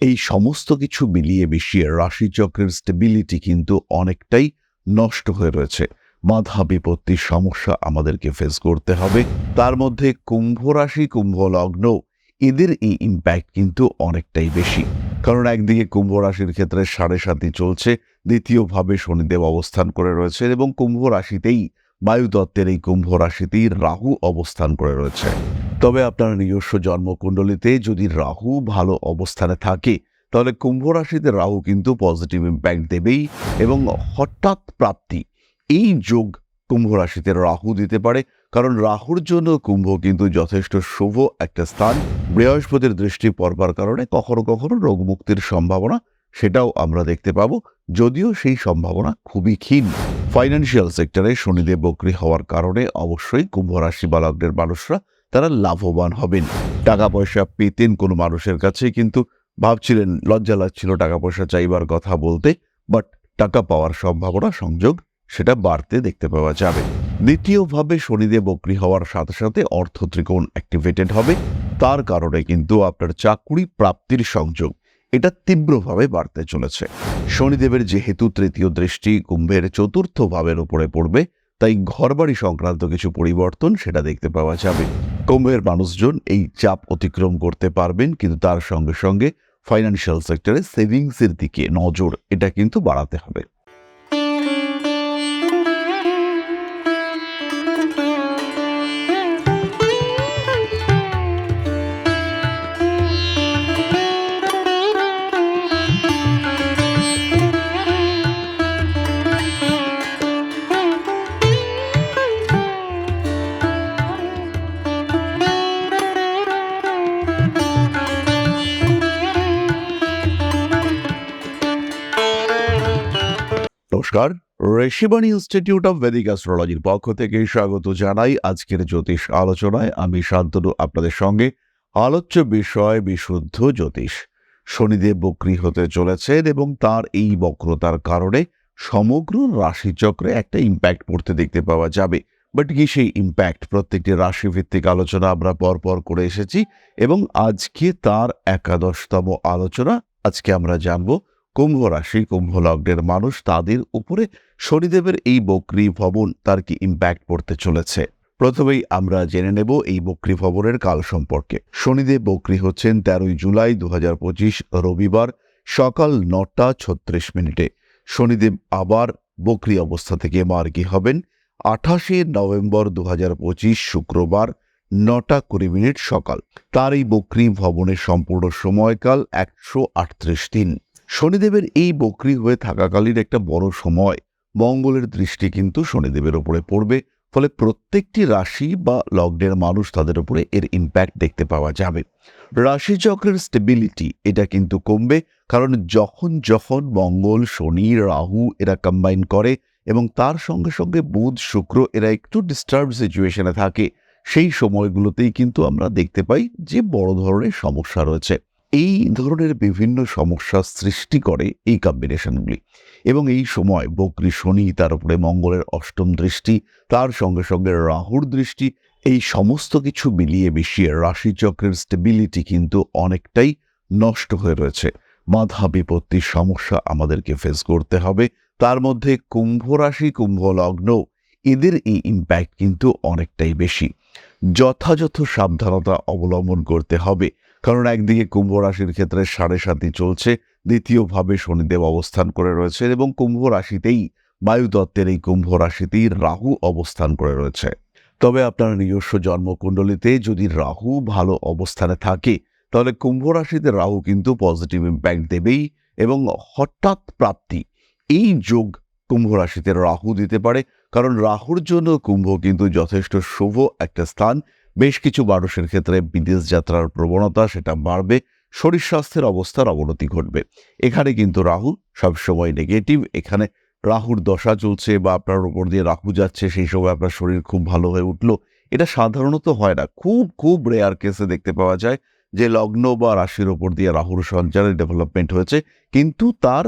এই সমস্ত কিছু মিলিয়ে মিশিয়ে রাশিচক্রের স্টেবিলিটি কিন্তু অনেকটাই নষ্ট হয়ে রয়েছে। বাধা বিপত্তির সমস্যা আমাদেরকে ফেস করতে হবে। তার মধ্যে কুম্ভ রাশি, কুম্ভ লগ্ন, এদের এই ইম্প্যাক্ট কিন্তু অনেকটাই বেশি। কারণ একদিকে কুম্ভ রাশির ক্ষেত্রে সাড়ে সাতই চলছে, দ্বিতীয়ভাবে শনিদেব অবস্থান করে রয়েছে এবং কুম্ভ রাশিতেই বায়ুতত্ত্বের এই কুম্ভ রাশিতেই রাহু অবস্থান করে রয়েছে। তবে আপনার নিজস্ব জন্মকুণ্ডলিতে যদি রাহু ভালো অবস্থানে থাকে, তাহলে কুম্ভ রাশিতে রাহু কিন্তু পজিটিভ ইম্প্যাক্ট দেবেই এবং হঠাৎ প্রাপ্তি এই যোগ কুম্ভ রাশিতে রাহু দিতে পারে। কারণ রাহুর জন্য কুম্ভ কিন্তু যথেষ্ট শুভ একটা স্থান। বৃহস্পতির দৃষ্টি পড়বার কারণে কখনো কখনো রোগমুক্তির সম্ভাবনা সেটাও আমরা দেখতে পাবো। যদিও সেই সম্ভাবনা খুবই ক্ষীণ। ফাইন্যান্সিয়াল সেক্টরে শনিদেব বক্রি হওয়ার কারণে অবশ্যই কুম্ভ রাশি বা লগ্নের মানুষরা তারা লাভবান হবেন। টাকা পয়সা পেতেন কোনো মানুষের কাছে, কিন্তু ভাবছিলেন, লজ্জা লাগছিল টাকা পয়সা চাইবার কথা বলতে বাট টাকা পাওয়ার সম্ভাবনা, সংযোগ, সেটা বাড়তে দেখতে পাওয়া যাবে। দ্বিতীয়ভাবে শনিদেব বক্রি হওয়ার সাথে সাথে অর্থ ত্রিকোণ অ্যাক্টিভেটেড হবে। তার কারণে কিন্তু আপনার চাকুরি প্রাপ্তির সংযোগ, এটা তীব্রভাবে বাড়তে চলেছে। শনিদেবের যেহেতু তৃতীয় দৃষ্টি, কুম্ভের চতুর্থ ভাবের উপরে পড়বে তাই ঘরবাড়ি সংক্রান্ত কিছু পরিবর্তন সেটা দেখতে পাওয়া যাবে। কুম্ভের মানুষজন এই চাপ অতিক্রম করতে পারবেন, কিন্তু তার সঙ্গে সঙ্গে ফাইন্যান্সিয়াল সেক্টরে সেভিংসের দিকে নজর, এটা কিন্তু বাড়াতে হবে। নমস্কার। ঋষিবাণী ইনস্টিটিউট অফ ভেদিক অ্যাস্ট্রোলজির পক্ষ থেকে স্বাগত জানাই আজকের জ্যোতিষ আলোচনায়। আমি শান্তনু, আপনাদের সঙ্গে আলোচ্য বিষয় বিশুদ্ধ জ্যোতিষ। শনিদেব বক্রি হতে চলেছেন এবং তার এই বক্রতার কারণে সমগ্র রাশিচক্রে একটা ইম্প্যাক্ট পড়তে দেখতে পাওয়া যাবে। বাট কি সেই ইম্প্যাক্ট প্রত্যেকটি রাশিভিত্তিক আলোচনা আমরা পরপর করে এসেছি এবং আজকে তার একাদশতম আলোচনা আজকে আমরা জানব কুম্ভ রাশি কুম্ভ লগ্নের মানুষ তাদের উপরে শনিদেবের এই বক্রি ভবন তার কি ইম্প্যাক্ট পড়তে চলেছে? প্রথমেই আমরা জেনে নেব এই বক্রি ভবনের কাল সম্পর্কে। শনিদেব বক্রি হচ্ছেন তেরোই জুলাই দু হাজার পঁচিশ, রবিবার সকাল নটা ছত্রিশ মিনিটে। শনিদেব আবার বক্রি অবস্থা থেকে মার্গী হবেন আঠাশে নভেম্বর দু হাজার পঁচিশ, শুক্রবার নটা কুড়ি মিনিট সকাল। তার এই বক্রি ভবনের সম্পূর্ণ সময়কাল একশো আটত্রিশ দিন। শনিদেবের এই বক্রি হয়ে থাকাকালীন একটা বড় সময়। মঙ্গলের দৃষ্টি কিন্তু শনিদেবের ওপরে পড়বে, ফলে প্রত্যেকটি রাশি বা লগ্নের মানুষ তাদের উপরে এর ইম্প্যাক্ট দেখতে পাওয়া যাবে। রাশিচক্রের স্টেবিলিটি এটা কিন্তু কমবে, কারণ যখন যখন মঙ্গল, শনি, রাহু এরা কম্বাইন করে এবং তার সঙ্গে সঙ্গে বুধ, শুক্র এরা একটু ডিস্টার্ব সিচুয়েশনে থাকে। সেই সময়গুলোতেই কিন্তু আমরা দেখতে পাই যে বড় ধরনের সমস্যা রয়েছে। এই ধরনের বিভিন্ন সমস্যা সৃষ্টি করে এই কম্বিনেশনগুলি এবং এই সময় বকরি শনি তার উপরে মঙ্গলের অষ্টম দৃষ্টি, তার সঙ্গে সঙ্গে রাহুর দৃষ্টি, এই সমস্ত কিছু মিলিয়ে মিশিয়ে রাশিচক্রের স্টেবিলিটি কিন্তু অনেকটাই নষ্ট হয়ে রয়েছে। বাধা বিপত্তির সমস্যা আমাদেরকে ফেস করতে হবে। তার মধ্যে কুম্ভ রাশি, কুম্ভ লগ্ন, এদের এই ইম্প্যাক্ট কিন্তু অনেকটাই বেশি। যথাযথ সাবধানতা অবলম্বন করতে হবে। কারণ একদিকে কুম্ভ রাশির ক্ষেত্রে সাড়ে সাতই চলছে, দ্বিতীয়ভাবে শনিদেব অবস্থান করে রয়েছে এবং কুম্ভ রাশিতেই বায়ুতত্ত্বের এই কুম্ভ রাশিতেই রাহু অবস্থান করে রয়েছে। তবে আপনার নিজস্ব জন্মকুণ্ডলিতে যদি রাহু ভালো অবস্থানে থাকে, তাহলে কুম্ভ রাশিতে রাহু কিন্তু পজিটিভ ইম্প্যাক্ট দেবেই এবং হঠাৎ প্রাপ্তি এই যোগ কুম্ভ রাশিতে রাহু দিতে পারে। কারণ রাহুর জন্য কুম্ভ কিন্তু যথেষ্ট শুভ একটা স্থান। বেশ কিছু মানুষের ক্ষেত্রে বিদেশ যাত্রার প্রবণতা সেটা বাড়বে, শরীর স্বাস্থ্যের অবস্থার অবনতি ঘটবে। এখানে কিন্তু রাহু সবসময় নেগেটিভ এখানে রাহুর দশা চলছে বা আপনার উপর দিয়ে রাহু যাচ্ছে, সেই সময় আপনার শরীর খুব ভালো হয়ে উঠল। এটা সাধারণত হয় না। খুব খুব রেয়ার কেসে দেখতে পাওয়া যায় যে লগ্ন বা রাশির ওপর দিয়ে রাহুর সঞ্চারের ডেভেলপমেন্ট হয়েছে। কিন্তু তার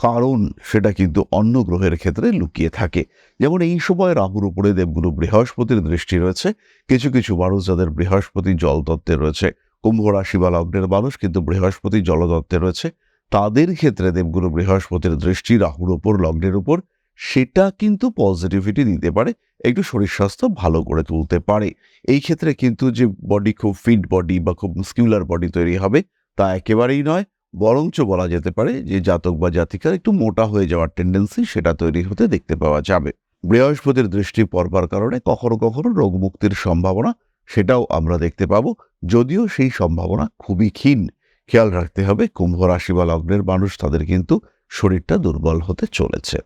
কারণ সেটা কিন্তু অন্য গ্রহের ক্ষেত্রে লুকিয়ে থাকে। যেমন এই সময় রাহুর উপরে দেবগুরু বৃহস্পতির দৃষ্টি রয়েছে। কিছু কিছু মানুষ যাদের বৃহস্পতি জলতত্ত্বে রয়েছে, কুম্ভ রাশি বা লগ্নের মানুষ কিন্তু বৃহস্পতি জলদত্তে রয়েছে। তাদের ক্ষেত্রে দেবগুরু বৃহস্পতির দৃষ্টি রাহুর ওপর লগ্নের উপর, সেটা কিন্তু পজিটিভিটি দিতে পারে, একটু শরীর স্বাস্থ্য ভালো করে তুলতে পারে। এই ক্ষেত্রে কিন্তু যে বডি খুব ফিট বডি বা খুব মুস্কিউলার বডি তৈরি হবে, তা একেবারেই নয়। বরঞ্চ বলা যেতে পারে যে জাতক বা জাতিকার একটু মোটা হয়ে যাওয়ার টেন্ডেন্সি সেটা তৈরি হতে দেখতে পাওয়া যাবে। বৃহস্পতির দৃষ্টি পড়বার কারণে কখনো কখনো রোগ মুক্তির সম্ভাবনা সেটাও আমরা দেখতে পাবো, যদিও সেই সম্ভাবনা খুবই ক্ষীণ। খেয়াল রাখতে হবে, কুম্ভ রাশি বা লগ্নের মানুষ তাদের কিন্তু শরীরটা দুর্বল হতে চলেছে।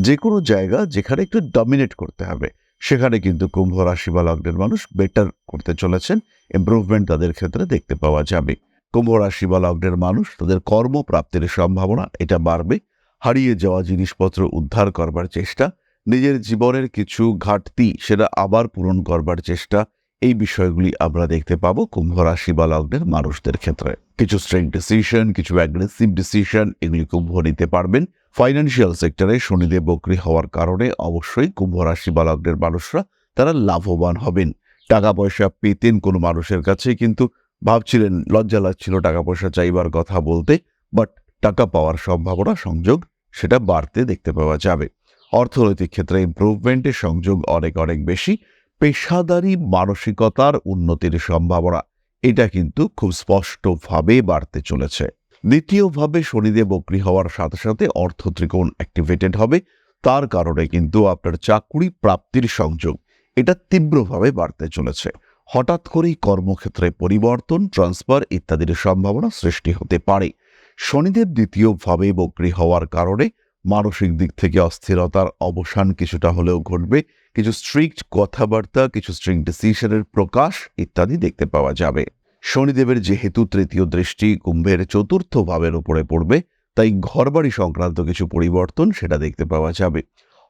যে কোনো জায়গা যেখানে একটু ডমিনেট করতে হবে, সেখানে কিন্তু কুম্ভ রাশি বা লগ্নের মানুষ বেটার করতে চলেছেন ইম্প্রুভমেন্ট তাদের ক্ষেত্রে দেখতে পাওয়া যাবে। কুম্ভ রাশি বা লগ্নের মানুষ, তাদের কর্মপ্রাপ্তির সম্ভাবনা, এটা বাড়বে। হারিয়ে যাওয়া জিনিসপত্র উদ্ধার করবার চেষ্টা, নিজের জীবনের কিছু ঘাটতি সেটা আবার পূরণ করবার চেষ্টা, এই বিষয়গুলি আমরা দেখতে পাব কুম্ভ রাশি বা লগ্নের মানুষদের ক্ষেত্রে। কিছু স্ট্রেং ডিসিশন কিছু অ্যাগ্রেসিভ ডিসিশন এগুলি কুম্ভ নিতে পারবেন। ফাইন্যান্সিয়াল সেক্টরে শনিদেব বকরি হওয়ার কারণে অবশ্যই কুম্ভ রাশি বা লগ্নের মানুষরা তারা লাভবান হবেন। টাকা পয়সা পেতেন কোনো মানুষের কাছে কিন্তু ভাবছিলেন, লজ্জা লাগছিল টাকা পয়সা চাইবার কথা বলতে বাট টাকা পাওয়ার সম্ভাবনা সংযোগ সেটা বাড়তে দেখতে পাওয়া যাবে। অর্থনৈতিক ক্ষেত্রে ইম্প্রুভমেন্টের সংযোগ অনেক অনেক বেশি, পেশাদারি মানসিকতার উন্নতির সম্ভাবনা। এটা কিন্তু খুব স্পষ্টভাবে বাড়তে চলেছে। দ্বিতীয়ভাবে শনিদেব বক্রি হওয়ার সাথে সাথে অর্থ ত্রিকোণ অ্যাক্টিভেটেড হবে, তার কারণে কিন্তু আপনার চাকুরি প্রাপ্তির সংযোগ, এটা তীব্রভাবে বাড়তে চলেছে। হঠাৎ করেই কর্মক্ষেত্রে পরিবর্তন ট্রান্সফার ইত্যাদির সম্ভাবনা সৃষ্টি হতে পারে। শনিদেব দ্বিতীয়ভাবে বক্রি হওয়ার কারণে মানসিক দিক থেকে অস্থিরতার অবসান কিছুটা হলেও ঘটবে। কিছু স্ট্রিক্ট কথাবার্তা, কিছু স্ট্রিক্ট ডিসিশনের প্রকাশ ইত্যাদি দেখতে পাওয়া যাবে। শনিদেবের যেহেতু তৃতীয় দৃষ্টি কুম্ভের চতুর্থ ভাবের উপরে পড়বে, তাই ঘরবাড়ি সংক্রান্ত কিছু পরিবর্তন সেটা দেখতে পাওয়া যাবে।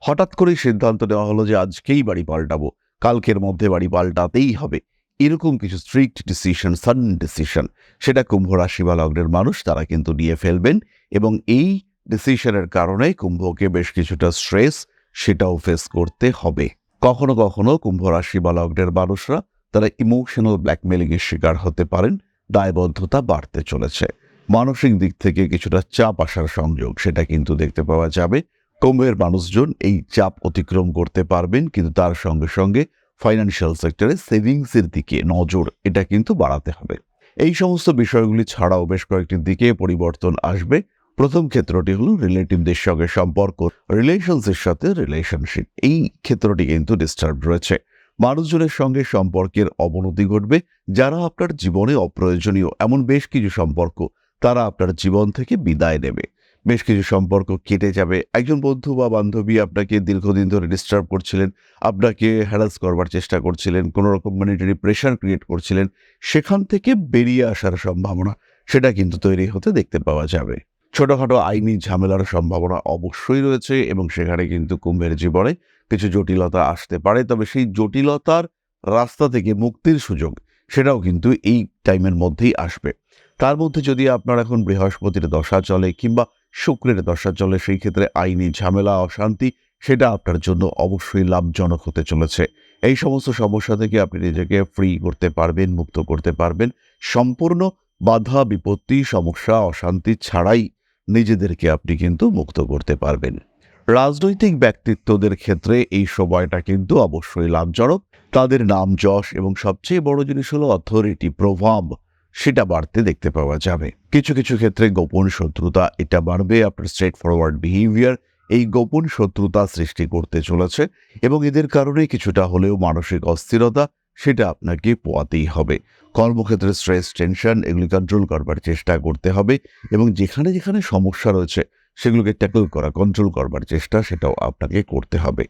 হঠাৎ করেই সিদ্ধান্ত নেওয়া হলো যে আজকেই বাড়ি পাল্টাবো। কালকের মধ্যে বাড়ি পাল্টাতেই হবে। এরকম কিছু স্ট্রিক্ট ডিসিশন সাডেন ডিসিশন সেটা কুম্ভ রাশি বা লগ্নের মানুষ, তারা কিন্তু নিয়ে ফেলবেন এবং এই ডিসিশনের কারণে কুম্ভকে বেশ কিছুটা স্ট্রেস সেটাও ফেস করতে হবে। কখনো কখনো কুম্ভ রাশি বা লগ্নের মানুষরা, তারা ইমোশনাল ব্ল্যাকমেলিংয়ের শিকার হতে পারেন, দায়বদ্ধতা বাড়তে চলেছে। মানসিক দিক থেকে কিছুটা চাপ আসার সংযোগ, সেটা কিন্তু দেখতে পাওয়া যাবে। কুম্ভের মানুষজন এই চাপ অতিক্রম করতে পারবেন, কিন্তু তার সঙ্গে সঙ্গে ফাইন্যান্সিয়াল সেক্টরে সেভিংসের দিকে নজর, এটা কিন্তু বাড়াতে হবে। এই সমস্ত বিষয়গুলি ছাড়াও বেশ কয়েকটি দিকে পরিবর্তন আসবে। প্রথম ক্ষেত্রটি হলো রিলেটিভদের সঙ্গে সম্পর্ক রিলেশনসের সাথে রিলেশনশিপ এই ক্ষেত্রটি কিন্তু ডিস্টার্ব রয়েছে। মানুষজনের সঙ্গে সম্পর্কের অবনতি ঘটবে, যারা আপনার জীবনে অপ্রয়োজনীয়, এমন বেশ কিছু সম্পর্ক, তারা আপনার জীবন থেকে বিদায় নেবে। বেশ কিছু সম্পর্ক কেটে যাবে। একজন বন্ধু বা বান্ধবী আপনাকে দীর্ঘদিন ধরে ডিস্টার্ব করছিলেন, আপনাকে হ্যারাস করবার চেষ্টা করছিলেন, কোনো রকম মনিটারি প্রেশার ক্রিয়েট করছিলেন, সেখান থেকে বেরিয়ে আসার সম্ভাবনা, সেটা কিন্তু তৈরি হতে দেখতে পাওয়া যাবে। ছোটোখাটো আইনি ঝামেলার সম্ভাবনা অবশ্যই রয়েছে এবং সেখানে কিন্তু কুম্ভের জীবনে কিছু জটিলতা আসতে পারে। তবে সেই জটিলতার রাস্তা থেকে মুক্তির সুযোগ, সেটাও কিন্তু এই টাইমের মধ্যেই আসবে। তার মধ্যে যদি আপনার এখন বৃহস্পতির দশা চলে কিংবা শুক্রের দশা চলে সেই ক্ষেত্রে আইনি ঝামেলা, অশান্তি, সেটা আপনার জন্য অবশ্যই লাভজনক হতে চলেছে। এই সমস্ত সমস্যা থেকে আপনি নিজেকে ফ্রি করতে পারবেন, মুক্ত করতে পারবেন। সম্পূর্ণ বাধা, বিপত্তি, সমস্যা, অশান্তি ছাড়াই নিজেদেরকে আপনি কিন্তু মুক্ত করতে পারবেন। রাজনৈতিক ব্যক্তিত্বদের ক্ষেত্রে এই সময়টা কিন্তু অবশ্যই লাভজনক। তাদের নাম যশ এবং সবচেয়ে বড় জিনিস হলো অথরিটি প্রভাব। সেটা বাড়তে দেখতে পাওয়া যাবে। কিছু কিছু ক্ষেত্রে গোপন শত্রুতা, এটা বাড়বে। আপনার স্ট্রেট ফরওয়ার্ড বিহেভিয়ার এই গোপন শত্রুতা সৃষ্টি করতে চলেছে এবং এদের কারণে কিছুটা হলেও মানসিক অস্থিরতা সেটা আপনাকে পোয়াতেই হবে। কর্মক্ষেত্রে স্ট্রেস টেনশন এগুলি কন্ট্রোল করবার চেষ্টা করতে হবে এবং যেখানে যেখানে সমস্যা রয়েছে সেগুলোকে ট্যাকল করা কন্ট্রোল করবার চেষ্টা সেটাও আপনাকে করতে হবে।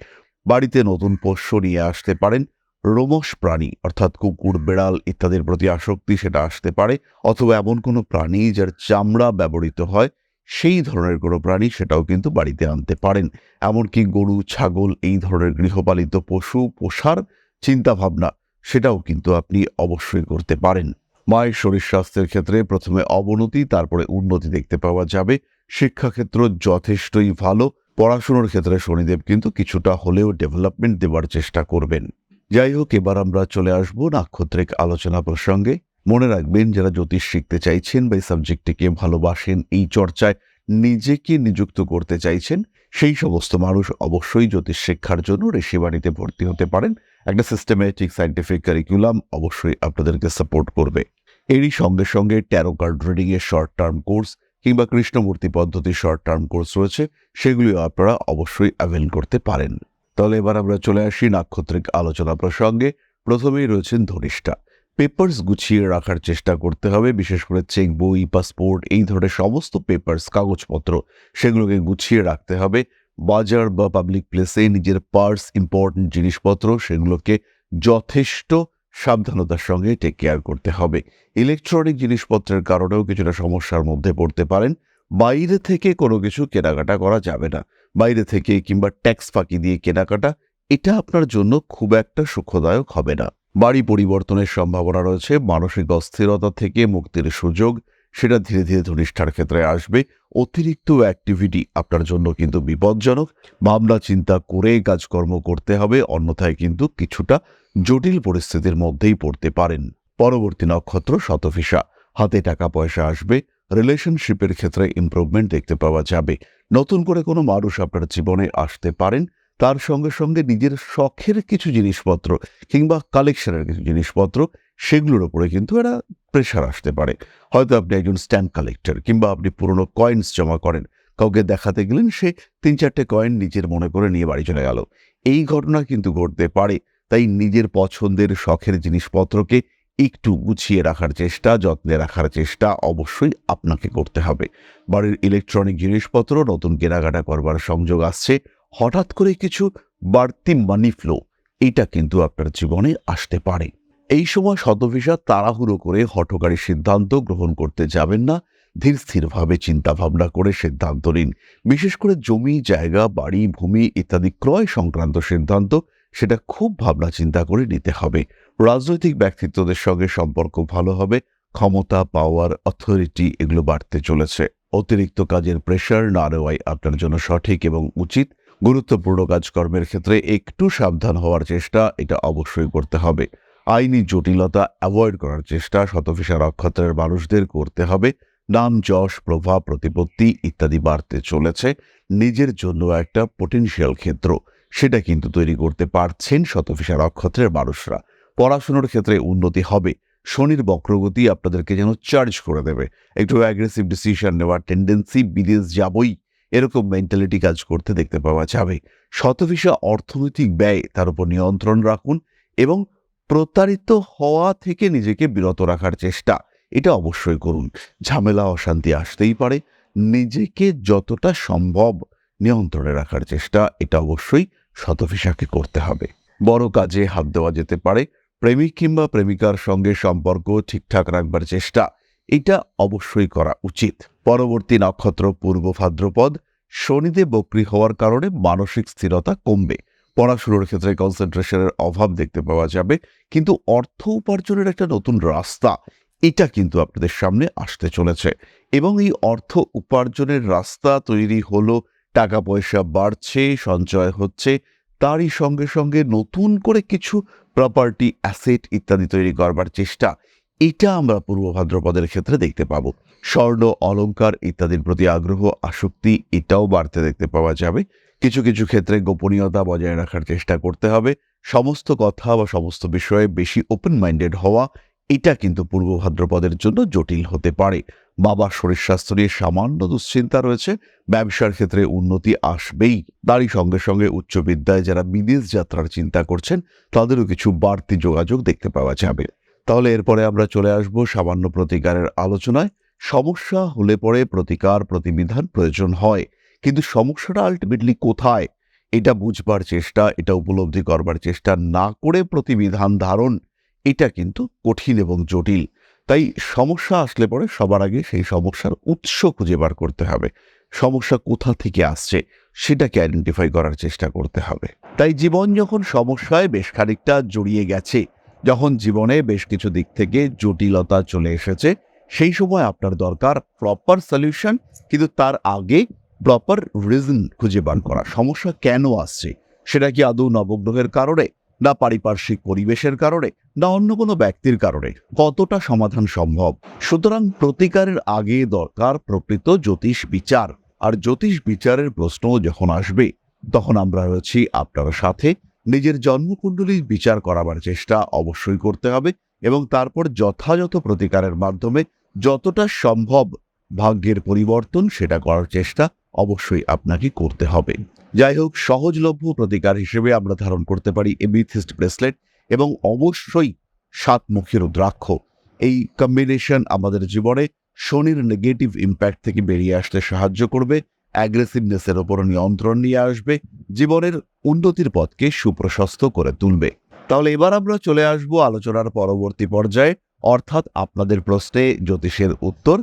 বাড়িতে নতুন পোষ্য নিয়ে আসতে পারেন রোমশ প্রাণী, অর্থাৎ কুকুর, বেড়াল ইত্যাদির প্রতি আসক্তি সেটা আসতে পারে, অথবা এমন কোনো প্রাণী যার চামড়া ব্যবহৃত হয়, সেই ধরনের কোনো প্রাণী সেটাও কিন্তু বাড়িতে আনতে পারেন। এমনকি গরু, ছাগল এই ধরনের গৃহপালিত পশু, পোষার চিন্তাভাবনা সেটাও কিন্তু আপনি অবশ্যই করতে পারেন। মায়ের শরীর স্বাস্থ্যের ক্ষেত্রে প্রথমে অবনতি, তারপরে উন্নতি দেখতে পাওয়া যাবে। শিক্ষাক্ষেত্র যথেষ্টই ভালো, পড়াশুনোর ক্ষেত্রে শনিদেব কিন্তু কিছুটা হলেও ডেভেলপমেন্ট দেওয়ার চেষ্টা করবেন। যাই হোক এবার আমরা চলে আসব নাক্ষত্রিক আলোচনা প্রসঙ্গে। মনে রাখবেন, যারা জ্যোতিষ শিখতে চাইছেন বা এই সাবজেক্টটিকে ভালোবাসেন, এই চর্চায় নিজেকে নিযুক্ত করতে চাইছেন, সেই সমস্ত মানুষ অবশ্যই জ্যোতিষ শিক্ষার জন্য ঋষিবাণীতে ভর্তি হতে পারেন। একটা সিস্টেমেটিক সাইন্টিফিক কারিকুলাম অবশ্যই আপনাদেরকে সাপোর্ট করবে। এরই সঙ্গে সঙ্গে ট্যারো কার্ড রিডিং এর শর্ট টার্ম কোর্স কিংবা কৃষ্ণমূর্তি পদ্ধতির শর্ট টার্ম কোর্স রয়েছে, সেগুলিও আপনারা অবশ্যই অ্যাভেল করতে পারেন। তাহলে এবার আমরা চলে আসি নাক্ষত্রিক আলোচনা প্রসঙ্গে। প্রথমেই রয়েছেন ধনিষ্ঠা। পেপার্স গুছিয়ে রাখার চেষ্টা করতে হবে, বিশেষ করে চেক বই পাসপোর্ট এই ধরনের সমস্ত পেপার্স কাগজপত্র, সেগুলোকে গুছিয়ে রাখতে হবে। বাজার বা পাবলিক প্লেসে নিজের পার্স ইম্পর্টেন্ট জিনিসপত্র, সেগুলোকে যথেষ্ট সাবধানতার সঙ্গে টেক কেয়ার করতে হবে। ইলেকট্রনিক জিনিসপত্রের কারণেও কিছুটা সমস্যার মধ্যে পড়তে পারেন। বাইরে থেকে কোনো কিছু কেনাকাটা করা যাবে না। বাইরে থেকে কিংবা ট্যাক্স ফাঁকি দিয়ে কেনাকাটা, এটা আপনার জন্য খুব একটা সুখদায়ক হবে না। বাড়ি পরিবর্তনের সম্ভাবনা রয়েছে, মানসিক অস্থিরতা থেকে মুক্তির সুযোগ, সেটা ধীরে ধীরে ধনিষ্ঠার ক্ষেত্রে আসবে। অতিরিক্ত অ্যাক্টিভিটি আপনার জন্য কিন্তু বিপজ্জনক। ভাবনা চিন্তা করে কাজকর্ম করতে হবে, অন্যথায় কিন্তু কিছুটা জটিল পরিস্থিতির মধ্যেই পড়তে পারেন। পরবর্তী নক্ষত্র শতভিসা হাতে টাকা পয়সা আসবে রিলেশনশিপের ক্ষেত্রে ইমপ্রুভমেন্ট দেখতে পাওয়া যাবে। নতুন করে কোনো মানুষ আপনার জীবনে আসতে পারেন, তার সঙ্গে সঙ্গে নিজের শখের কিছু জিনিসপত্র কিংবা কালেকশনের কিছু জিনিসপত্র, সেগুলোর উপরে কিন্তু একটা প্রেশার আসতে পারে। হয়তো আপনি একজন স্ট্যাম্প কালেক্টর কিংবা আপনি পুরনো কয়েন্স জমা করেন, কাউকে দেখাতে গেলেন, সে তিন চারটে কয়েন নিজের মনে করে নিয়ে বাড়ি চলে গেল। এই ঘটনা কিন্তু ঘটতে পারে, তাই নিজের পছন্দের শখের জিনিসপত্রকে একটু গুছিয়ে রাখার চেষ্টা, যত্নে রাখার চেষ্টা অবশ্যই আপনাকে করতে হবে। বাড়ির ইলেকট্রনিক জিনিসপত্র, নতুন কেনাকাটা করবার সংযোগ আসছে। হঠাৎ করে কিছু বাড়তি মানি ফ্লো এটা কিন্তু আপনার জীবনে আসতে পারে। এই সময় শতভিসা তাড়াহুড়ো করে হঠকারী সিদ্ধান্ত গ্রহণ করতে যাবেন না। ধীর স্থিরভাবে চিন্তা ভাবনা করে সিদ্ধান্ত নিন। বিশেষ করে জমি, জায়গা, বাড়ি, ভূমি ইত্যাদি ক্রয় সংক্রান্ত সিদ্ধান্ত, সেটা খুব ভাবনা চিন্তা করে নিতে হবে। রাজনৈতিক ব্যক্তিত্বদের সঙ্গে সম্পর্ক ভালো হবে, ক্ষমতা পাওয়ার অথরিটি এগুলো বাড়তে চলেছে। অতিরিক্ত কাজের প্রেশার না নেওয়াই আপনার জন্য সঠিক এবং উচিত। গুরুত্বপূর্ণ কাজকর্মের ক্ষেত্রে একটু সাবধান হওয়ার চেষ্টা, এটা অবশ্যই করতে হবে। আইনি জটিলতা অ্যাভয়েড করার চেষ্টা শতভিসা নক্ষত্রের মানুষদের করতে হবে। নাম, যশ, প্রভাব, প্রতিপত্তি ইত্যাদি বাড়তে চলেছে। নিজের জন্য একটা পটেনশিয়াল ক্ষেত্র, সেটা কিন্তু তৈরি করতে পারছেন শতভিসা নক্ষত্রের মানুষরা। পড়াশোনার ক্ষেত্রে উন্নতি হবে। শনির বক্রগতি আপনাদেরকে যেন চার্জ করে দেবে। একটু অ্যাগ্রেসিভ ডিসিশন নেওয়ার টেন্ডেন্সি বিদেশ যাবই, এরকম মেন্টালিটি কাজ করতে দেখতে পাওয়া যাবে। শতভিসা অর্থনৈতিক ব্যয় তার উপর নিয়ন্ত্রণ রাখুন এবং প্রতারিত হওয়া থেকে নিজেকে বিরত রাখার চেষ্টা, এটা অবশ্যই করুন। ঝামেলা, অশান্তি আসতেই পারে। নিজেকে যতটা সম্ভব নিয়ন্ত্রণে রাখার চেষ্টা, এটা অবশ্যই শতভিসাকে করতে হবে। বড় কাজে হাত দেওয়া যেতে পারে। প্রেমিক কিংবা প্রেমিকার সঙ্গে সম্পর্ক ঠিকঠাক রাখবার চেষ্টা, এটা অবশ্যই করা উচিত। পরবর্তী নক্ষত্র পূর্ব ভাদ্রপদ শনিদেব বক্রি হওয়ার কারণে মানসিক স্থিরতা কমবে। পড়াশুনোর ক্ষেত্রে কনসেন্ট্রেশনের অভাব দেখতে পাওয়া যাবে, কিন্তু অর্থ উপার্জনের একটা নতুন রাস্তা, এটা কিন্তু আপনাদের সামনে আসতে চলেছে। এবং এই অর্থ উপার্জনের রাস্তা তৈরি হলো, টাকা পয়সা বাড়ছে, সঞ্চয় হচ্ছে তারই সঙ্গে সঙ্গে নতুন করে কিছু প্রপার্টি অ্যাসেট ইত্যাদি তৈরি করবার চেষ্টা। এটা আমরা পূর্ব ভাদ্রপদের ক্ষেত্রে দেখতে পাবো। স্বর্ণ, অলংকার ইত্যাদির প্রতি আগ্রহ, আসক্তি, এটাও বাড়তে দেখতে পাওয়া যাবে। কিছু কিছু ক্ষেত্রে গোপনীয়তা বজায় রাখার চেষ্টা করতে হবে। সমস্ত কথা বা সমস্ত বিষয়ে বেশি ওপেন মাইন্ডেড হওয়া, এটা কিন্তু পূর্ব ভাদ্রপদের জন্য জটিল হতে পারে। বাবার শরীর স্বাস্থ্য নিয়ে সামান্য দুশ্চিন্তা রয়েছে। ব্যবসার ক্ষেত্রে উন্নতি আসবেই। তারই সঙ্গে সঙ্গে উচ্চ বিদ্যায় যারা বিদেশ যাত্রার চিন্তা করছেন, তাদেরও কিছু বাড়তি যোগাযোগ দেখতে পাওয়া যাবে। তাহলে এরপরে আমরা চলে আসব সামান্য প্রতিকারের আলোচনায়। সমস্যা হলে পরে প্রতিকার, প্রতিবিধান প্রয়োজন হয়। কিন্তু সমস্যাটা আলটিমেটলি কোথায়? এটা বুঝবার চেষ্টা, এটা উপলব্ধি করবার চেষ্টা না করে প্রতিবিধান ধারণ, এটা কিন্তু কঠিন এবং জটিল। তাই সমস্যা আসলে পরে সবার আগে সেই সমস্যার উৎস খুঁজে বার করতে হবে। সমস্যা কোথা থেকে আসছে সেটাকে আইডেন্টিফাই করার চেষ্টা করতে হবে। তাই জীবন যখন সমস্যায় বেশ খানিকটা জড়িয়ে গেছে, যখন জীবনে বেশ কিছু দিক থেকে জটিলতা চলে এসেছে, সেই সময় আপনার দরকার প্রপার সলিউশন কিন্তু তার আগে প্রপার রিজন খুঁজে বার করা। সমস্যা কেন আসছে? সেটা কি আদৌ নবগ্রহের কারণে? না পারিপার্শ্বিক পরিবেশের কারণে, না অন্য কোনো ব্যক্তির কারণে, কতটা সমাধান সম্ভব? সুতরাং প্রতিকারের আগে দরকার প্রকৃত জ্যোতিষ বিচার। আর জ্যোতিষ বিচারের প্রশ্ন যখন আসবে, তখন আমরা রয়েছি আপনার সাথে। নিজের জন্মকুণ্ডলীর বিচার করাবার চেষ্টা অবশ্যই করতে হবে এবং তারপর যথাযথ প্রতিকারের মাধ্যমে যতটা সম্ভব ভাগ্যের পরিবর্তন সেটা করার চেষ্টা অবশ্যই আপনাকে করতে হবে। যাই হোক, সহজলভ্য প্রতিকার হিসেবে আমরা ধারণ করতে পারি এমিথিস্ট ব্রেসলেট এবং অবশ্যই সাতমুখী রুদ্রাক্ষ। এই কম্বিনেশন আমাদের জীবনে শনির নেগেটিভ ইম্প্যাক্ট থেকে বেরিয়ে আসতে সাহায্য করবে অ্যাগ্রেসিভনেসের ওপর নিয়ন্ত্রণ নিয়ে আসবে, জীবনের উন্নতির পথকে সুপ্রশস্ত করে তুলবে। তাহলে এবার আমরা চলে আসব আলোচনার পরবর্তী পর্যায়ে। অর্থাৎ আপনাদের প্রশ্নে জ্যোতিষের উত্তর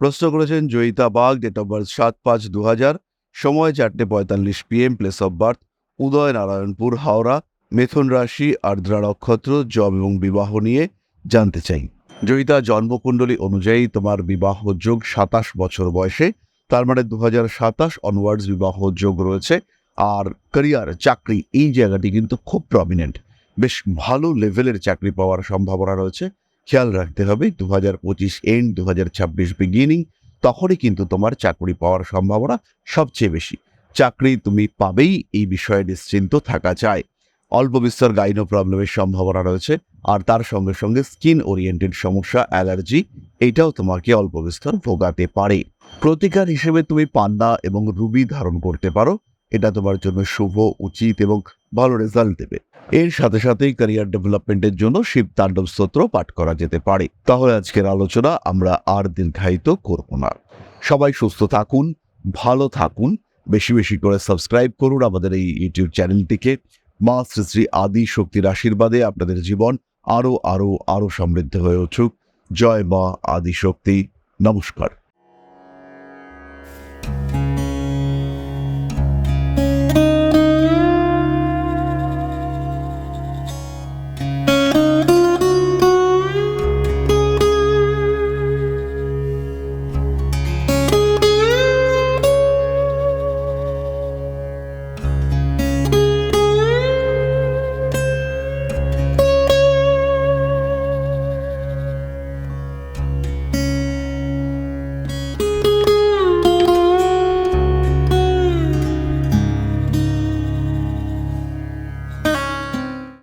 প্রশ্ন করেছেন Joyita Bag date of birth সাত পাঁচ দু হাজার সময় চারটে পঁয়তাল্লিশ PM place of birth Uday Narayanpur Howrah. মিথুন রাশি, আর্দ্রা নক্ষত্র, জব এবং বিবাহ নিয়ে জানতে চাই। জয়িতা, জন্মকুণ্ডলী অনুযায়ী তোমার বিবাহ যোগ সাতাশ বছর বয়সে, তার মানে দু হাজার সাতাশ অনওয়ার্ডস বিবাহ যোগ রয়েছে, আর ক্যারিয়ার চাকরি এই জায়গাটি কিন্তু খুব প্রমিনেন্ট বেশ ভালো লেভেলের চাকরি পাওয়ার সম্ভাবনা রয়েছে। খেয়াল রাখতে হবে দু হাজার পঁচিশ এন্ড দু হাজার ছাব্বিশ বিগিনিং তখনই কিন্তু তোমার চাকরি পাওয়ার সম্ভাবনা সবচেয়ে বেশি। চাকরি তুমি পাবেই, এই বিষয়ে নিশ্চিন্ত থাকা চায় অল্প বিস্তর গাইনো প্রবলেমের সম্ভাবনা রয়েছে, আর তার সঙ্গে সঙ্গে স্কিন ওরিয়েন্টেড সমস্যা অ্যালার্জি এটাও তোমাকে অল্প বিস্তর ভোগাতে পারে। প্রতিকার হিসেবে তুমি পান্না এবং রুবি ধারণ করতে পারো, এটা তোমার জন্য শুভ, উচিত এবং ভালো রেজাল্ট দেবে। এর সাথে সাথেই ক্যারিয়ার ডেভেলপমেন্টের জন্য শিব তাণ্ডব স্তোত্র পাঠ করা যেতে পারে। তাহলে আজকের আলোচনা আমরা আর দীর্ঘায়িত করব না। সবাই সুস্থ থাকুন, ভালো থাকুন, বেশি বেশি করে সাবস্ক্রাইব করুন আমাদের এই ইউটিউব চ্যানেলটিকে মা শ্রী শ্রী আদি শক্তির আশীর্বাদে আপনাদের জীবন আরও আরও আরও সমৃদ্ধ হয়ে উঠুক। জয় মা আদি শক্তি। নমস্কার।